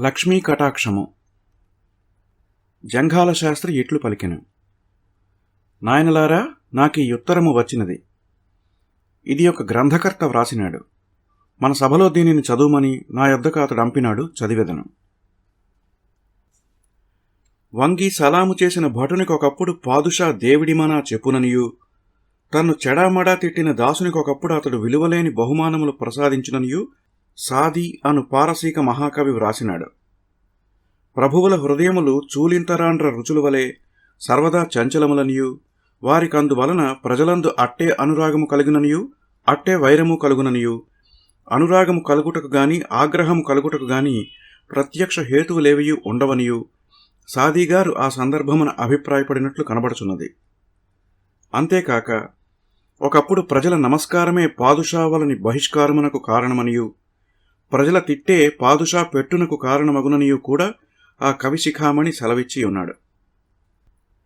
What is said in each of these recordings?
లక్ష్మీ కటాక్షము. జంఘాల శాస్త్రి ఇట్లు పలికెను. నాయనలారా నాకీ ఉత్తరము వచ్చినది. ఇది ఒక గ్రంథకర్త వ్రాసినాడు. మన సభలో దీనిని చదువుమని నా యొద్దకు అతడు అంపినాడు చదివెదను. వంగి సలాము చేసిన భటునికి ఒకప్పుడు పాదుషా దేవుడిమనా చెప్పుననియు తన్ను చెడామడా తిట్టిన దాసునికి ఒకప్పుడు అతడు విలువలేని బహుమానములు ప్రసాదించుననియు సాది అను పారసీక మహాకవి వ్రాసినాడు. ప్రభువుల హృదయములు చూలింతరాండ్ర రుచుల వలె సర్వదా చంచలములనియు వారికందువలన ప్రజలందు అట్టే అనురాగము కలుగుననియు అట్టే వైరము కలుగుననియు అనురాగము కలుగుటకు గాని ఆగ్రహము కలుగుటకు గాని ప్రత్యక్ష హేతువులేవియు ఉండవనియు సాదీగారు ఆ సందర్భమున అభిప్రాయపడినట్లు కనబడుచున్నది. అంతేకాక ఒకప్పుడు ప్రజల నమస్కారమే పాదుషావలని బహిష్కారమునకు కారణమనియు ప్రజల తిట్టే పాదుషా పెట్టునకు కారణమగుననియు కూడా ఆ కవిశిఖామణి సెలవిచ్చి ఉన్నాడు.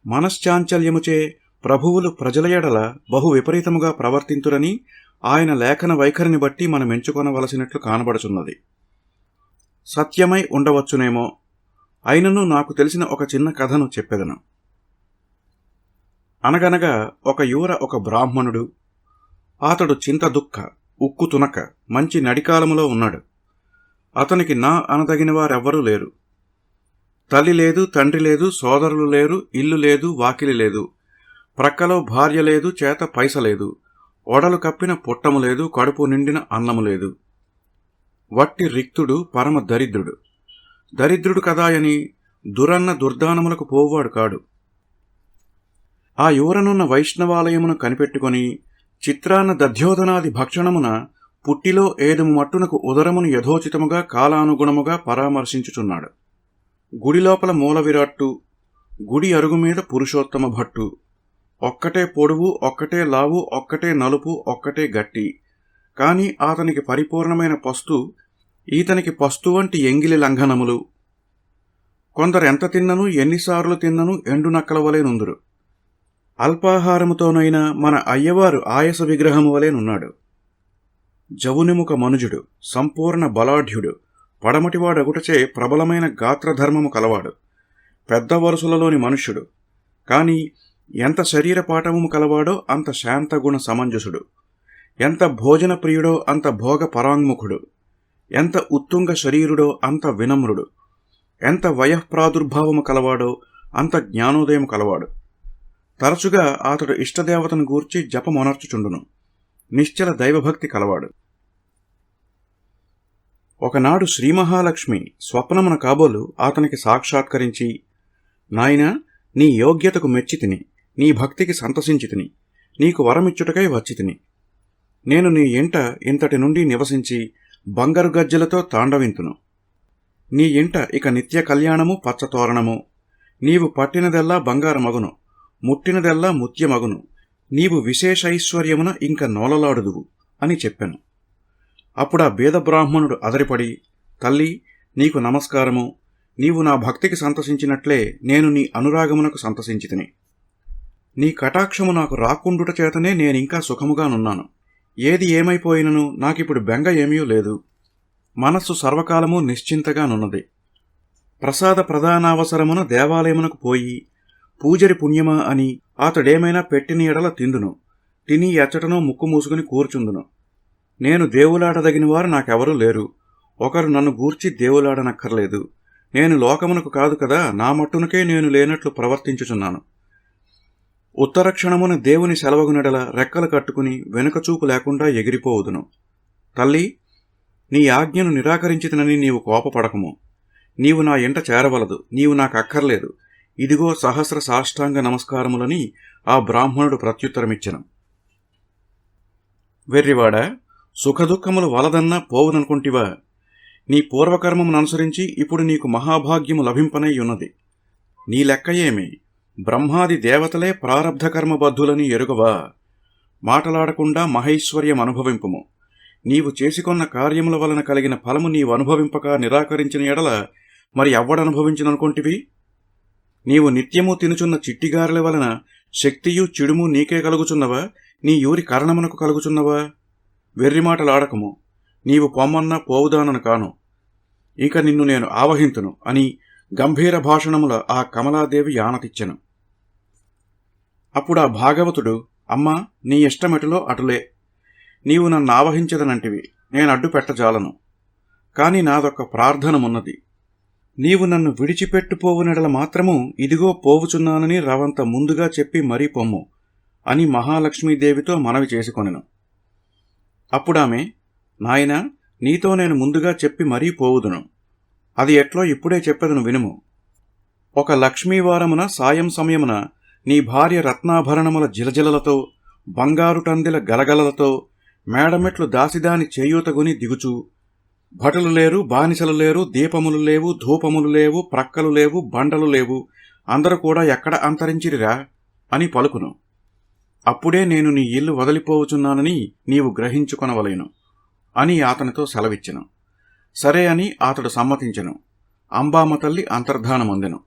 మనశ్చాంచల్యముచే ప్రభువులు ప్రజల ఎడల బహు విపరీతముగా ప్రవర్తింతురని ఆయన లేఖన వైఖరిని బట్టి మనం ఎంచుకొనవలసినట్లు కానబడుచున్నది. సత్యమై ఉండవచ్చునేమో అయినను నాకు తెలిసిన ఒక చిన్న కథను చెప్పెదను. అనగనగా ఒక యువర ఒక బ్రాహ్మణుడు అతడు చింత దుఃఖ ఉక్కు తునక మంచి నడికాలములో ఉన్నాడు. అతనికి నా అనదగిన వారెవ్వరూ లేరు. తల్లి లేదు తండ్రి లేదు సోదరులు లేరు ఇల్లు లేదు వాకిలి లేదు. ప్రక్కలో భార్య లేదు చేత పైస లేదు. ఒడలు కప్పిన పుట్టము లేదు కడుపు నిండిన అన్నము లేదు. వట్టి రిక్తుడు పరమ దరిద్రుడు. దరిద్రుడు కదాయని దురన్న దుర్దానములకు పోవాడు కాడు. ఆ యువరనున్న వైష్ణవాలయమును కనిపెట్టుకొని చిత్రాన్న దధ్యోధనాది భక్షణమున పుట్టిలో ఏదుము మట్టునకు ఉదరమును యథోచితముగా కాలానుగుణముగా పరామర్శించుచున్నాడు. గుడి లోపల మూల విరాట్టు గుడి అరుగు మీద పురుషోత్తమ భట్టు. ఒక్కటే పొడువు ఒక్కటే లావు ఒక్కటే నలుపు ఒక్కటే గట్టి. కాని అతనికి పరిపూర్ణమైన పస్తు ఈతనికి పస్తు వంటి ఎంగిలి లంఘనములు. కొందరెంత తిన్నను ఎన్నిసార్లు తిన్నను ఎండు నక్కల వలె నుందురు. అల్పాహారముతోనైనా మన అయ్యవారు ఆయస విగ్రహము వలెనున్నాడు జవునిముఖ మనుజుడు సంపూర్ణ బలాఢ్యుడు పడమటివాడగుటచే ప్రబలమైన గాత్రధర్మము కలవాడు పెద్ద వరుసలలోని మనుష్యుడు. కాని ఎంత శరీర పాఠము కలవాడో అంత శాంతగుణ సమంజసుడు. ఎంత భోజన ప్రియుడో అంత భోగ పరాంగుఖుడు ఎంత ఉత్తుంగ శరీరుడో అంత వినమ్రుడు. ఎంత వయఃప్రాదుర్భావము కలవాడో అంత జ్ఞానోదయం కలవాడు. తరచుగా అతడు ఇష్టదేవతను గూర్చి జపమొనర్చుచుండును. నిశ్చల దైవభక్తి కలవాడు. ఒకనాడు శ్రీ మహాలక్ష్మి స్వప్నమున కాబోలు అతనికి సాక్షాత్కరించి నాయనా నీ యోగ్యతకు మెచ్చితిని నీ భక్తికి సంతసించితిని నీకు వరమిచ్చుటకై వచ్చితిని నేను నీ ఇంట ఇంతటి నుండి నివసించి బంగారు గజ్జలతో తాండవింతును. నీ ఇంట ఇక నిత్య కళ్యాణము పచ్చతోరణము. నీవు పట్టినదెల్లా బంగారమగును ముట్టినదెల్లా ముత్యమగును. నీవు విశేషైశ్వర్యమున ఇంక నోలలాడుదువు అని చెప్పాను. అప్పుడా బేద బ్రాహ్మణుడు అదరిపడి తల్లి నీకు నమస్కారము. నీవు నా భక్తికి సంతసించినట్లే నేను నీ అనురాగమునకు సంతసించితిని. నీ కటాక్షము నాకు రాకుండుట చేతనే నేనింకా సుఖముగానున్నాను. ఏది ఏమైపోయినను నాకిప్పుడు బెంగ ఏమీ లేదు. మనస్సు సర్వకాలము నిశ్చింతగానున్నది. ప్రసాద ప్రధానావసరమున దేవాలయమునకు పోయి పూజరి పుణ్యమా అని అతడేమైనా పెట్టిన ఎడల తిందును. తిని ఎచ్చటనో ముక్కు మూసుకుని కూర్చుందును. నేను దేవులాడదగిన వారు నాకెవరూ లేరు. ఒకరు నన్ను గూర్చి దేవులాడనక్కర్లేదు. నేను లోకమునకు కాదు కదా నా మట్టునకే నేను లేనట్లు ప్రవర్తించుచున్నాను. ఉత్తర క్షణమున దేవుని సెలవగునడల రెక్కలు కట్టుకుని వెనుకచూపు లేకుండా ఎగిరిపోవుదును. తల్లి నీ ఆజ్ఞను నిరాకరించితనని నీవు కోపపడకము. నీవు నా ఇంట చేరవలదు నీవు నాకు అక్కర్లేదు ఇదిగో సహస్ర సాష్టాంగ నమస్కారములని ఆ బ్రాహ్మణుడు ప్రత్యుత్తరమిచ్చను. వెర్రివాడా సుఖదుఖములు వలదన్నా పోవుననుకుంటివా? నీ పూర్వకర్మమును అనుసరించి ఇప్పుడు నీకు మహాభాగ్యము లభింపనై ఉన్నది నీ లెక్క బ్రహ్మాది దేవతలే ప్రారబ్ధకర్మబద్ధులని ఎరుగవా? మాటలాడకుండా మహైశ్వర్యం అనుభవింపము. నీవు చేసుకొన్న కార్యముల వలన కలిగిన ఫలము నీవు అనుభవింపక నిరాకరించిన ఎడల మరి ఎవ్వడనుభవించిననుకొంటివి? నీవు నిత్యము తినుచున్న చిట్టిగారెల వలన శక్తియు చిడుము నీకే కలుగుచున్నవా? నీ యూరి కరణమునకు కలుగుచున్నవా? వెర్రి మాటలాడకము. నీవు పొమ్మన్నా పోవుదానను కాను. ఇక నిన్ను నేను ఆవహింతును అని గంభీర భాషణముల ఆ కమలాదేవి ఆనతిచ్చెను అప్పుడు ఆ భాగవతుడు అమ్మా నీ ఇష్టమెటులో అటులే. నీవు నన్ను ఆవహించదనంటివి నేను అడ్డు పెట్టజాలను. కాని నాదొక్క ప్రార్థనమున్నది. నీవు నన్ను విడిచిపెట్టుపోవునెడల మాత్రము ఇదిగో పోవుచున్నానని రవంత ముందుగా చెప్పి మరీ పొమ్ము అని మహాలక్ష్మీదేవితో మనవి చేసుకొనెను. అప్పుడామె నాయనా నీతో నేను ముందుగా చెప్పి మరీ పోవుదును. అది ఎట్లో ఇప్పుడే చెప్పదును వినుము. ఒక లక్ష్మీవారమున సాయం సమయమున నీ భార్య రత్నాభరణముల జిలజిలలతో బంగారు టందిల గలగలలతో మేడమెట్లు దాసిదాని చేయూతగుని దిగుచు. భటులు లేరు బానిసలు లేరు దీపములు లేవు ధూపములు లేవు ప్రక్కలు లేవు బండలు లేవు. అందరూ కూడా ఎక్కడ అంతరించిరిరా? అని పలుకును. అప్పుడే నేను నీ ఇల్లు వదిలిపోవుచున్నానని నీవు గ్రహించుకొనవలేను అని అతనితో సెలవిచ్చెను. సరే అని అతడు సమ్మతించెను. అంబామ తల్లి అంతర్ధానమొందెను.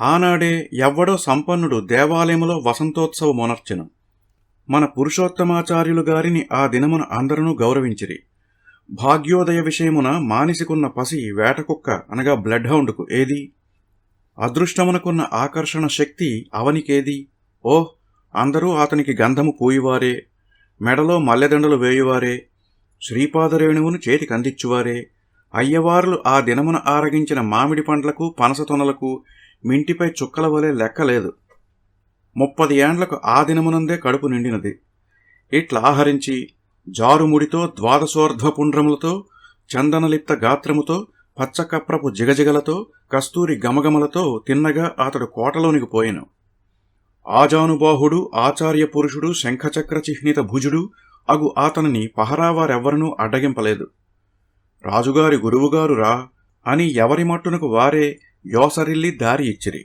ఆనాడే ఎవ్వడో సంపన్నుడు దేవాలయములో వసంతోత్సవమునర్చెను మన పురుషోత్తమాచార్యులు గారిని ఆ దినమున అందరూ గౌరవించిరి. భాగ్యోదయ విషయమున మానిసికున్న పసి వేటకుక్క అనగా బ్లడ్ హౌండ్కు ఏది? అదృష్టమునకున్న ఆకర్షణ శక్తి అవనికేది? ఓహ్! అందరూ అతనికి గంధము పూయివారే మెడలో మల్లెదండలు వేయువారే శ్రీపాదరేణువును చేతికందిచ్చువారే అయ్యవార్లు ఆ దినమున ఆరగించిన మామిడి పండ్లకు పనసతొనలకు మింటిపై చుక్కల వలె లెక్కలేదు ముప్పది ఏండ్లకు ఆ దినమునందే కడుపు నిండినది. ఇట్లాహరించి జారుముడితో ద్వాదశోర్ధ్వపుండ్రములతో చందనలిప్త గాత్రముతో పచ్చకప్రపు జిగజిగలతో కస్తూరి గమగమలతో తిన్నగా అతడు కోటలోనికి పోయాను. ఆజానుబాహుడు ఆచార్య పురుషుడు శంఖచక్ర చిహ్నిత భుజుడు అగు అతనిని పహరావారెవ్వరనూ అడ్డగింపలేదు. రాజుగారి గురువుగారు రా అని ఎవరి మట్టునకు వారే యోసరిల్లి దారి ఇచ్చిరి.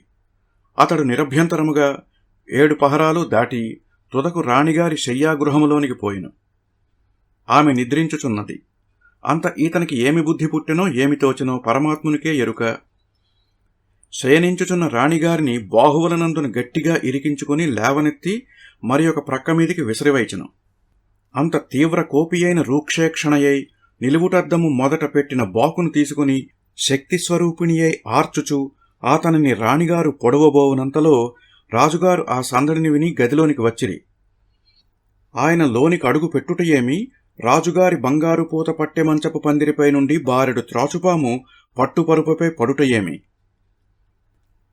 అతడు నిరభ్యంతరముగా ఏడు పహరాలు దాటి తుదకు రాణిగారి శయ్యాగృహములోనికి పోయిను. ఆమె నిద్రించుచున్నది. అంత ఈతనికి ఏమి బుద్ధి పుట్టినో ఏమి తోచినో పరమాత్మునికే ఎరుక శయనించుచున్న రాణిగారిని బాహువులనందున గట్టిగా ఇరికించుకుని లేవనెత్తి మరి ఒక ప్రక్క మీదికి విసిరివైచెను. అంత తీవ్ర కోపియైన రూక్షేక్షణయై నిలువుటద్దము మొదట పెట్టిన బాకును తీసుకుని శక్తి స్వరూపిణియై ఆర్చుచు ఆతనిని రాణిగారు పొడవబోవునంతలో రాజుగారు ఆ సందడిని విని గదిలోనికి వచ్చిరి. ఆయన లోనికి అడుగు పెట్టుటయేమి రాజుగారి బంగారు పూత పట్టె మంచపు పందిరిపై నుండి బారెడు త్రాచుపాము పట్టుపరుపుపై పడుటయేమి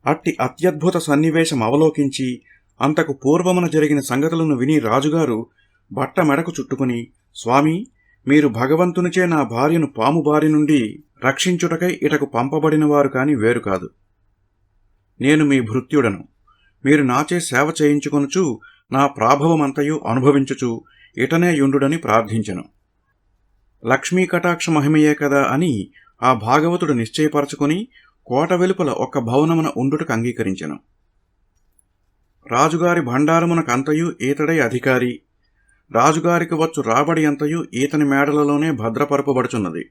అట్టి అత్యద్భుత సన్నివేశం అవలోకించి అంతకు పూర్వమున జరిగిన సంగతులను విని రాజుగారు బట్ట మెడకు చుట్టుకుని స్వామి మీరు భగవంతునిచే నా భార్యను పాము బారి నుండి రక్షించుటకై ఇటకు పంపబడినవారు కాని వేరు కాదు. నేను మీ భృత్యుడను. మీరు నాచే సేవ చేయించుకొనుచు నా ప్రాభవమంతయు అనుభవించుచు ఇటనే యుండుడని ప్రార్థించెను. లక్ష్మీ కటాక్ష మహిమయే కదా అని ఆ భాగవతుడు నిశ్చయపరచుకుని కోట వెలుపల ఒక భవనమున ఉండుటకు అంగీకరించెను. రాజుగారి భండారమునకంతయు ఈతడై అధికారి. రాజుగారికి వచ్చు రాబడి అంతయు ఈతని మేడలలోనే భద్రపరపబడుచున్నది.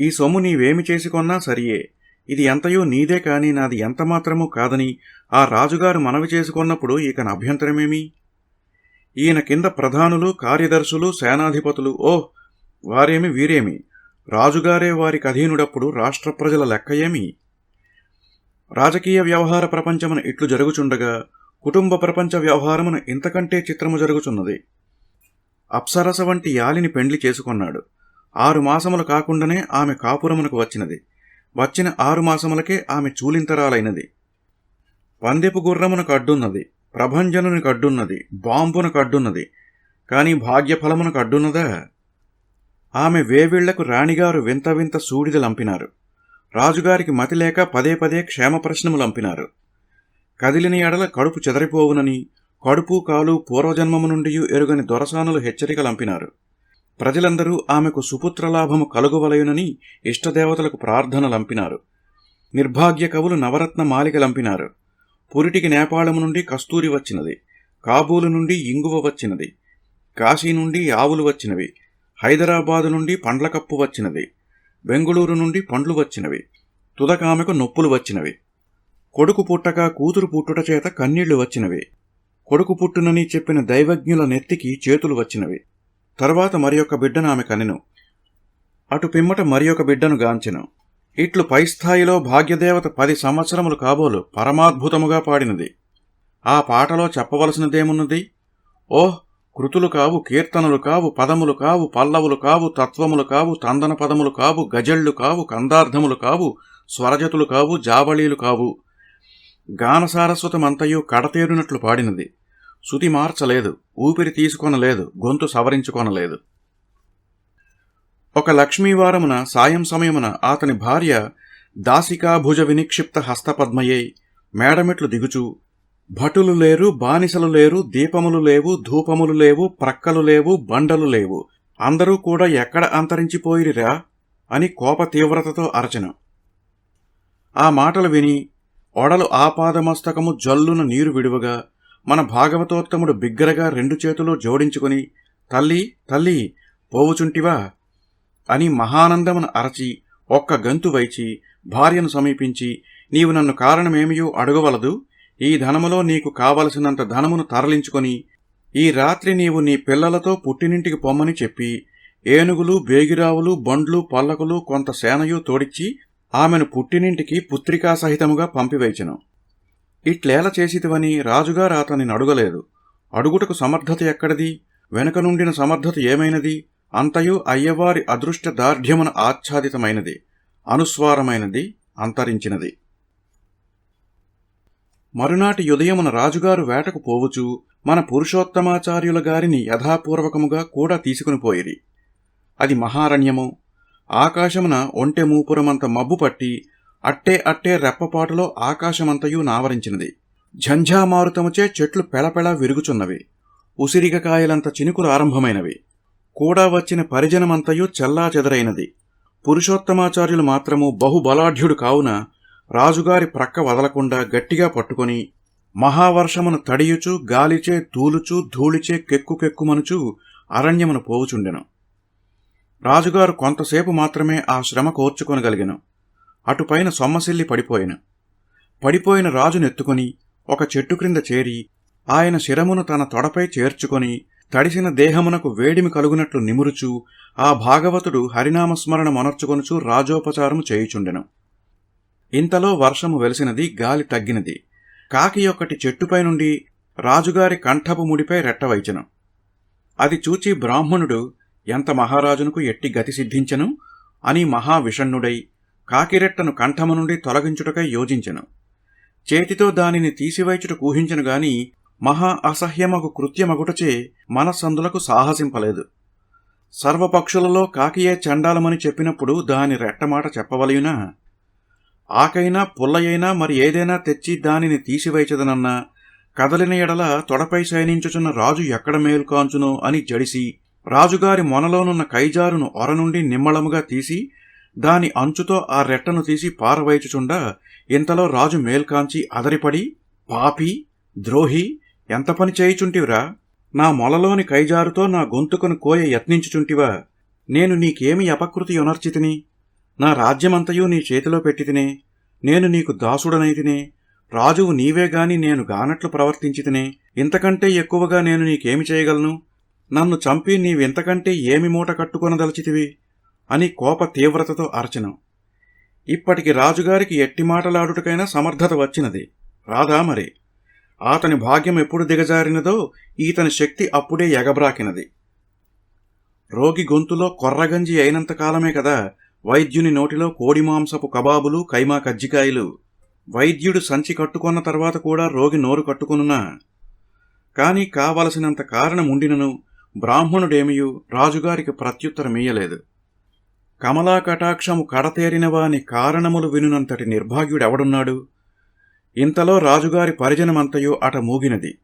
ఈ సొమ్ము నీవేమి చేసుకొన్నా సరియే. ఇది ఎంతయో నీదే కాని నాది ఎంతమాత్రమూ కాదని ఆ రాజుగారు మనవి చేసుకున్నప్పుడు ఈకన అభ్యంతరమేమి? ఈయన కింద ప్రధానులు కార్యదర్శులు సేనాధిపతులు ఓహ్! వారేమి వీరేమి? రాజుగారే వారికి అధీనుడప్పుడు రాష్ట్ర ప్రజల లెక్క ఏమి? రాజకీయ వ్యవహార ప్రపంచమున ఇట్లు జరుగుచుండగా కుటుంబ ప్రపంచ వ్యవహారమున ఇంతకంటే చిత్రము జరుగుచున్నది. అప్సరస వంటి యాలిని పెండ్లి చేసుకొన్నాడు. ఆరు మాసములు కాకుండానే ఆమె కాపురమునకు వచ్చినది. వచ్చిన ఆరు మాసములకే ఆమె చూలింతరాలైనది. పందెపు గుర్రమునకు అడ్డున్నది ప్రభంజనునికి అడ్డున్నది బాంబునకు అడ్డున్నది. కాని భాగ్యఫలమునకు అడ్డున్నదా? ఆమె వేవిళ్ళకు రాణిగారు వింత వింత సూడిదలంపినారు రాజుగారికి మతి లేక పదే పదే క్షేమ ప్రశ్నములంపినారు కదిలిన ఎడల కడుపు చెదరిపోవునని కడుపు కాలు పూర్వజన్మము నుండి ఎరుగని దొరసానులు హెచ్చరికలంపినారు ప్రజలందరూ ఆమెకు సుపుత్రలాభము కలుగువలయునని ఇష్టదేవతలకు ప్రార్థనలంపినారు నిర్భాగ్య కవులు నవరత్న మాలికలంపినారు పురిటికి నేపాళము నుండి కస్తూరి వచ్చినది కాబూలు నుండి ఇంగువ వచ్చినది కాశీ నుండి ఆవులు వచ్చినవి హైదరాబాదు నుండి పండ్ల కప్పు వచ్చినది బెంగుళూరు నుండి పండ్లు వచ్చినవి. తుదకామెకు నొప్పులు వచ్చినవి. కొడుకు పుట్టక కూతురు పుట్టుట చేత కన్నీళ్ళు వచ్చినవి. కొడుకు పుట్టునని చెప్పిన దైవజ్ఞుల నెత్తికి చేతులు వచ్చినవి. తర్వాత మరి ఒక బిడ్డను ఆమె కనెను. అటు పిమ్మట మరి ఒక బిడ్డను గాంచెను. ఇట్లు పై స్థాయిలో భాగ్యదేవత పది సంవత్సరములు కాబోలు పరమాద్భుతముగా పాడినది. ఆ పాటలో చెప్పవలసినదేమున్నది? ఓహ్ కృతులు కావు కీర్తనలు కావు పదములు కావు పల్లవులు కావు తత్వములు కావు తందన పదములు కావు గజళ్ళు కావు కందార్థములు కావు స్వరజతులు కావు జావళీలు కావు. గాన సారస్వతమంతయు కడతేరునట్లు పాడినది. శుతి మార్చలేదు ఊపిరి తీసుకొనలేదు గొంతు సవరించుకొనలేదు. ఒక లక్ష్మీవారమున సాయం సమయమున అతని భార్య దాసికా భుజ వినిక్షిప్త హస్తపద్మయ్యై మేడమెట్లు దిగుచూ భటులు లేరు బానిసలు లేరు దీపములు లేవు ధూపములు లేవు ప్రక్కలు లేవు బండలు లేవు. అందరూ కూడా ఎక్కడ అంతరించిపోయిరిరా అని కోప తీవ్రతతో అరచెను. ఆ మాటలు విని ఒడలు ఆపాదమస్తకము జల్లున నీరు విడువగా మన భాగవతోత్తముడు బిగ్గరగా రెండు చేతులు జోడించుకుని తల్లి తల్లి పోవుచుంటివా? అని మహానందమును అరచి ఒక్క గంతు వైచి భార్యను సమీపించి నీవు నన్ను కారణమేమియో అడగవలదు? ఈ ధనములో నీకు కావలసినంత ధనమును తరలించుకొని ఈ రాత్రి నీవు నీ పిల్లలతో పుట్టినింటికి పొమ్మని చెప్పి ఏనుగులు బేగిరావులు బండ్లు పల్లకులు కొంత సేనయు తోడిచ్చి ఆమెను పుట్టినింటికి పుత్రికా సహితముగా పంపివేచెను. ఇట్లేల చేసితివని రాజుగారు అతని అడుగలేదు. అడుగుటకు సమర్థత ఎక్కడిది? వెనుక నుండిన సమర్థత ఏమైనది? అంతయు అయ్యవారి అదృష్ట దార్ఢ్యమున ఆచ్ఛాదితమైనది అనుస్వారమైనది అంతరించినది. మరునాటి ఉదయమున రాజుగారు వేటకు పోవుచు మన పురుషోత్తమాచార్యుల గారిని యథాపూర్వకముగా కూడా తీసుకుని పోయిరి. అది మహారణ్యము. ఆకాశమున ఒంటె మూపురమంత మబ్బు పట్టి అట్టే అట్టే రెప్పపాటులో ఆకాశమంతయు నావరించినది. ఝంఝామారుతముచే చెట్లు పెళపెళ విరుగుచున్నవి. ఉసిరిగకాయలంత చినుకులు ఆరంభమైనవి. కూడా వచ్చిన పరిజనమంతయు చెల్లా చెదరైనది పురుషోత్తమాచార్యులు మాత్రము బహుబలాఢ్యుడు కావున రాజుగారి ప్రక్క వదలకుండా గట్టిగా పట్టుకొని మహావర్షమును తడియుచు గాలిచే తూలుచు ధూళిచే కెక్కుకెక్కుమనుచు అరణ్యమును పోవుచుండెను రాజుగారు కొంతసేపు మాత్రమే ఆ శ్రమ కోర్చుకొనగలిగెను. అటుపైన సొమ్మసిల్లి పడిపోయెను. పడిపోయిన రాజునెత్తుకుని ఒక చెట్టు క్రింద చేరి ఆయన శిరమును తన తొడపై చేర్చుకొని తడిసిన దేహమునకు వేడిమి కలుగునట్లు నిమురుచు ఆ భాగవతుడు హరినామస్మరణ మొనర్చుకొనుచు రాజోపచారము చేయుచుండెను. ఇంతలో వర్షము వెలిసినది గాలి తగ్గినది. కాకి యొక్కటి చెట్టుపై నుండి రాజుగారి కంఠపు ముడిపై రెట్టవైచెను అది చూచి బ్రాహ్మణుడు ఎంత మహారాజునకు ఎట్టి గతి సిద్ధించెను అని మహావిషణ్ణుడై కాకిరెట్టను కంఠము నుండి తొలగించుటకై యోజించెను. చేతితో దానిని తీసివైచుట కూహించెను గాని మహా అసహ్యమగు కృత్యమగుటచే మనస్సందులకు సాహసింపలేదు. సర్వపక్షులలో కాకియే చండాలమని చెప్పినప్పుడు దాని రెట్టమాట చెప్పవలయునా? ఆకైనా పుల్లయైనా మరి ఏదైనా తెచ్చి దానిని తీసివేచదనన్నా కదలిన ఎడల తొడపై శయనించుచున్న రాజు ఎక్కడ మేలుకాంచునో అని జడిసి రాజుగారి మొనలోనున్న కైజారును ఒర నుండి నిమ్మళముగా తీసి దాని అంచుతో ఆ రెట్టను తీసి పారవైచుచుండా ఇంతలో రాజు మేల్కాంచి అదరిపడి పాపి ద్రోహి ఎంత పని చేయుచుంటివిరా? నా మొలలోని కైజారుతో నా గొంతుకను కోయ యత్నించుచుంటివా? నేను నీకేమి అపకృతి ఉనర్చితిని నా రాజ్యమంతయు నీ చేతిలో పెట్టితినే నేను నీకు దాసుడనైతినే రాజువు నీవే గాని నేను గానట్లు ప్రవర్తించితినే ఇంతకంటే ఎక్కువగా నేను నీకేమి చేయగలను? నన్ను చంపి నీవింతకంటే ఏమి మూట కట్టుకొనదలచితివి? అని కోప తీవ్రతతో అర్చనం. ఇప్పటికి రాజుగారికి ఎట్టి మాటలాడుటకైనా సమర్థత వచ్చినది. రాదా మరి అతని భాగ్యం ఎప్పుడు దిగజారినదో ఈతని శక్తి అప్పుడే ఎగబ్రాకినది. రోగి గొంతులో కొర్రగంజి అయినంత కాలమే కదా వైద్యుని నోటిలో కోడి మాంసపు కబాబులు కైమా కజ్జికాయలు. వైద్యుడు సంచి కట్టుకున్న తర్వాత కూడా రోగి నోరు కట్టుకునున్నా కాని కావలసినంత కారణముండినను బ్రాహ్మణుడేమియు రాజుగారికి ప్రత్యుత్తరమీయలేదు కమలా కటాక్షము కడతేరిన వాని కారణములు వినునంతటి నిర్భాగ్యుడెవడున్నాడు? ఇంతలో రాజుగారి పరిజనమంతయు అట మూగినది.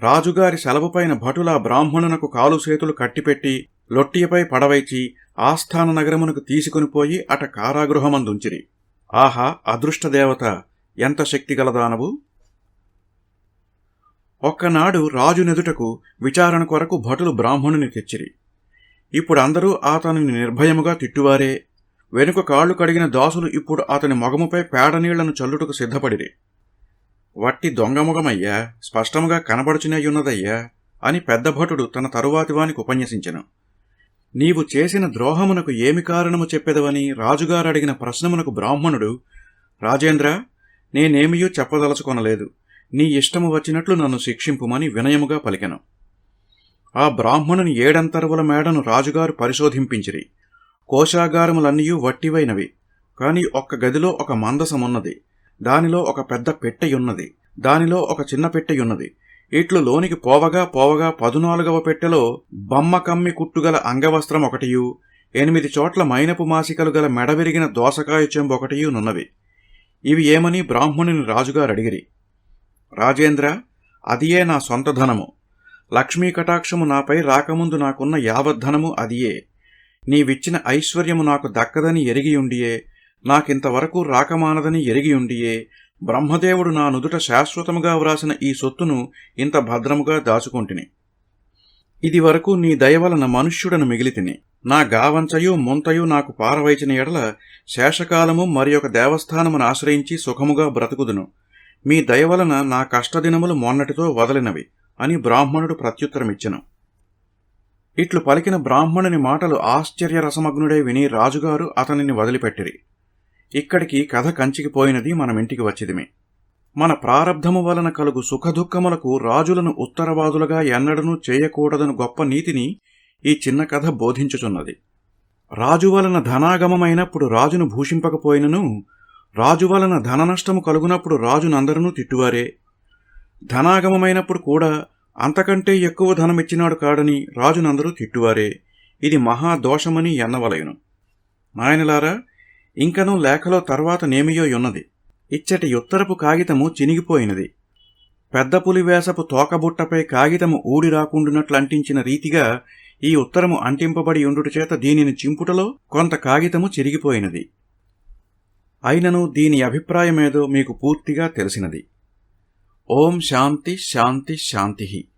రాజుగారి సెలవుపైన భటుల బ్రాహ్మణునకు కాలుసేతులు కట్టిపెట్టి లొట్టియపై పడవైచి ఆస్థాన నగరమునకు తీసుకొనిపోయి అట కారాగృహమందుంచిరి. ఆహా అదృష్టదేవత ఎంత శక్తిగలదానవు ఒక్కనాడు రాజునెదుటకు విచారణ కొరకు భటులు బ్రాహ్మణుని తెచ్చిరి. ఇప్పుడు అందరూ అతనిని నిర్భయముగా తిట్టువారే. వెనుక కాళ్ళు కడిగిన దాసులు ఇప్పుడు అతని మొగముపై పేడనీళ్ళను చల్లుటకు సిద్ధపడిరి. వట్టి దొంగముగమయ్యా స్పష్టముగా కనబడుచునేయున్నదయ్యా అని పెద్ద భటుడు తన తరువాతివానికి ఉపన్యసించెను. నీవు చేసిన ద్రోహమునకు ఏమి కారణము చెప్పెదవని రాజుగారు అడిగిన ప్రశ్నమునకు బ్రాహ్మణుడు రాజేంద్ర నేనేమియూ చెప్పదలుచుకొనలేదు. నీ ఇష్టము వచ్చినట్లు నన్ను శిక్షింపుమని వినయముగా పలికెను. ఆ బ్రాహ్మణుని ఏడంతరవుల మేడను రాజుగారు పరిశోధింపించిరి. కోశాగారములన్నీయూ వట్టివైనవి కాని ఒక్క గదిలో ఒక మందసమున్నది. దానిలో ఒక పెద్ద పెట్టెయున్నది. దానిలో ఒక చిన్న పెట్టెయున్నది. ఇట్లు లోనికి పోవగా పోవగా పదునాలుగవ పెట్టెలో బమ్మ కమ్మి కుట్టుగల అంగవస్త్రం ఒకటియు ఎనిమిది చోట్ల మైనపు మాసికలు గల మెడవిరిగిన దోసకాయ చెంబు ఒకటియు నున్నవి. ఇవి ఏమని బ్రాహ్మణుని రాజుగారు అడిగిరి రాజేంద్ర అదియే నా సొంత ధనము. లక్ష్మీ కటాక్షము నాపై రాకముందు నాకున్న యావద్ధనము అదియే. నీవిచ్చిన ఐశ్వర్యము నాకు దక్కదని ఎరిగియుండియే నాకింతవరకు రాకమానదని ఎరిగియుండియే బ్రహ్మదేవుడు నా నుదుట శాశ్వతముగా వ్రాసిన ఈ సొత్తును ఇంత భద్రముగా దాచుకొంటిని. ఇది వరకు నీ దయవలన మనుష్యుడను మిగిలితిని. నా గావంచయు ముంతయు నాకు పారవైచిన ఎడల శేషకాలము మరి ఒక దేవస్థానమును ఆశ్రయించి సుఖముగా బ్రతుకుదును. మీ దయవలన నా కష్టదినములు మొన్నటితో వదలినవి అని బ్రాహ్మణుడు ప్రత్యుత్తరమిచ్చెను. ఇట్లు పలికిన బ్రాహ్మణుని మాటలు ఆశ్చర్యరసమగ్నుడే విని రాజుగారు అతనిని వదిలిపెట్టిరి. ఇక్కడికి కథ కంచికిపోయినది మనమింటికి వచ్చిదిమే. మన ప్రారబ్ధము వలన కలుగు సుఖదుఖములకు రాజులను ఉత్తరవాదులుగా ఎన్నడనూ చేయకూడదను గొప్ప నీతిని ఈ చిన్న కథ బోధించుచున్నది. రాజు వలన ధనాగమమైనప్పుడు రాజును భూషింపకపోయినను రాజు వలన ధన నష్టము కలుగునప్పుడు రాజునందరూ తిట్టువారే. ధనాగమమైనప్పుడు కూడా అంతకంటే ఎక్కువ ధనమిచ్చినాడు కాడని రాజునందరూ తిట్టువారే. ఇది మహాదోషమని ఎన్నవలయను. నాయనలారా ఇంకనూ లేఖలో తర్వాత నేమియో యున్నది ఇచ్చటి ఉత్తరపు కాగితము చినిగిపోయినది. పెద్ద పులివేసపు తోకబుట్టపై కాగితము ఊడి రాకుండునట్లు అంటించిన రీతిగా ఈ ఉత్తరము అంటింపబడి ఉండుట చేత దీనిని చింపుటలో కొంత కాగితము చిరిగిపోయినది. అయినను దీని అభిప్రాయమేదో మీకు పూర్తిగా తెలిసినది. ఓం శాంతి శాంతి శాంతి.